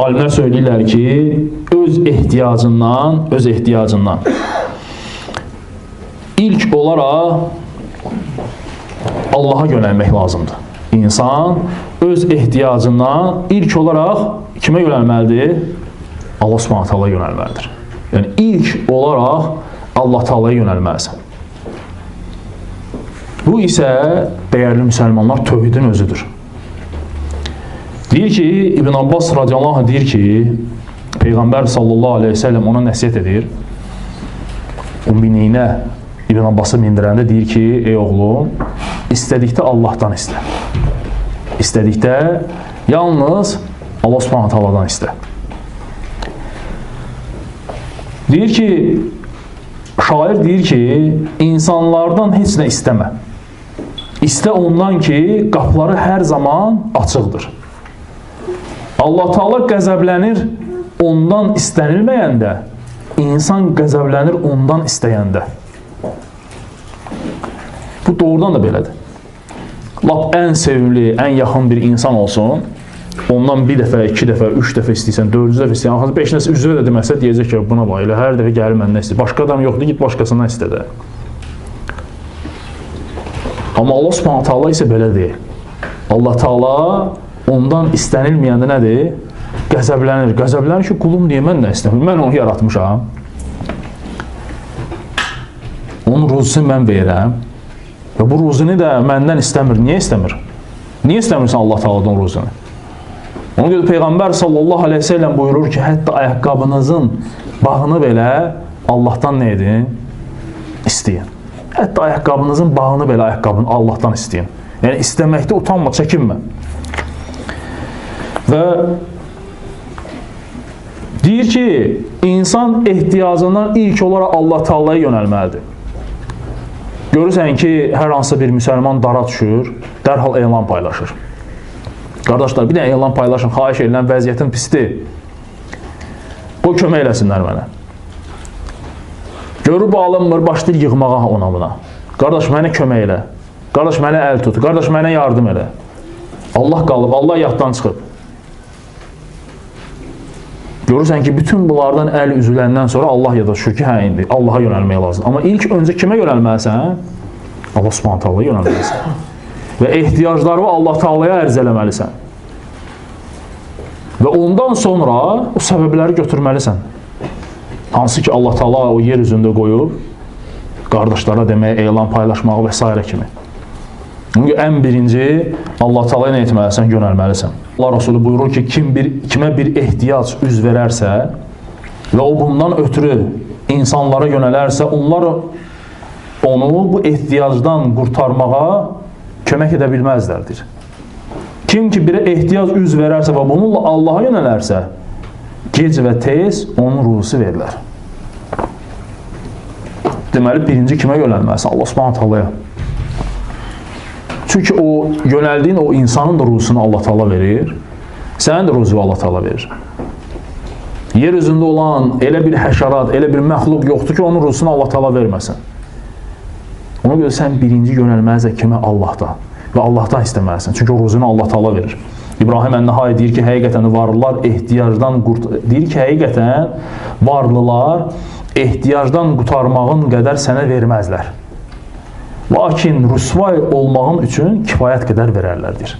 alimlər söyləyirlər ki, öz ehtiyacından, öz ehtiyacından ilk olaraq Allaha yönəlmək lazımdır. İnsan öz ehtiyacından ilk olaraq kimə yönəlməlidir? Allah Subhanahu taala yönəlməlidir. Yəni ilk olaraq Allah Taalaya yönəlməlisən. Bu isə dəyərli müsəlmanlar tövhidin özüdür. Deyir ki, İbn Abbas radiyallahu anh deyir ki, Peyğəmbər sallallahu aleyhi ve sellem ona nəsiyyət edir. O miniyinə İbn Abbası mindirəndə deyir ki, ey oğlum, istədikdə Allahdan istə. İstədikdə yalnız Allah subhanahu ta'aladan istə. Deyir ki, şair deyir ki, insanlardan heç nə istəmə. İstə ondan ki, qapıları hər zaman açıqdır. Allah Taala qəzəblənir ondan istənilməyəndə, insan qəzəblənir ondan istəyəndə. Bu doğrudan da belədir. Lap ən sevimli, ən yaxın bir insan olsun, ondan bir dəfə, iki dəfə, üç dəfə istəyirsən, dördüncü dəfə istəyirsən, axı beş nəsə üzvə də deməsə deyəcək ki, buna bax, elə hər dəfə gəlir məndən istəyir. Başqa adam yoxdur, git başqasından istə də. Amma Allah Subhanahu taala isə belə deyil. Allah Taala ondan istənilməyəndə nədir? Qəzəblənir. Qəzəblənir ki, qulum niyə məndən istəmir? Mən onu yaratmışam. Onun ruzusunu mən verirəm. Və bu ruzunu da məndən istəmir. Niyə istəmir? Niyə istəmirsən Allah Taala'dan ruzunu? Ona görə Peyğəmbər sallallahu əleyhi və səlləm buyurur ki, hətta ayaqqabınızın bağını belə Allahdan nə edin? İstəyin. Hətta ayaqqabınızın bağını belə ayaqqabını Allahdan istəyin. Yəni istəməkdə utanma, çəkinmə. Və deyir ki, insan ehtiyacından ilk olaraq Allah Taala'ya yönəlməlidir. Görürsən ki, hər hansısa bir müsəlman dara düşür, dərhal elan paylaşır. Qardaşlar, bir dənə elan paylaşın, xahiş edirəm, vəziyyətin pisdir. Bu kömək eləsinlər mənə. Görüb alınmır, başlayır yığmağa ona buna. Qardaş, mənə kömək elə. Qardaş, mənə əl tut. Qardaş, mənə yardım elə. Allah qalıb, Allah yaddan çıxıb. Görürsən ki, bütün bunlardan əl üzüləndən sonra Allah yada düşür ki, hə indi Allaha yönəlmək lazımdır. Amma ilk öncə kimə yönəlməlisən? Allah Subhanahu taala yönəlməlisən. Və ehtiyaclarını Allah Taalaya ərz eləməlisən. Və ondan sonra o səbəbləri götürməlisən. Hansı ki Allah Taala o yer üzündə qoyub qardaşlara deməyə elan paylaşmağı və s. kimi. Çünki ən birinci Allah Taalaya nə etməlisən? Yönəlməlisən. Allah Rasulü buyurur ki, kim bir kimə bir ehtiyac üz verərsə və o bundan ötürü insanlara yönələrsə, onlar onu bu ehtiyacdan qurtarmağa kömək edə bilməzlərdir. Kim ki birə ehtiyac üz verərsə və bununla Allaha yönələrsə, gec və tez onun ruhusu verilər. Deməli, birinci kimə yönəlməlisən? Allah subhanət halaya. Çünki o yönəldiyin o insanın da ruhusunu Allah Taala verir. Sənin də ruhunu Allah Taala verir. Yer üzündə olan elə bir həşərat, elə bir məxluq yoxdur ki, onun ruhusunu Allah Taala verməsin. Ona görə sən birinci yönəlməlisən kimə Allahdan və Allahdan istəməlisən. Çünki o ruhunu Allah Taala verir. İbrahim Ən-Nəhai deyir ki, həqiqətən varlılar ehtiyacdan qurt deyir ki, həqiqətən varlılar ehtiyacdan qutarmağın qədər sənə verməzlər. Lakin rüsvay olmağın üçün kifayət qədər verərlərdir.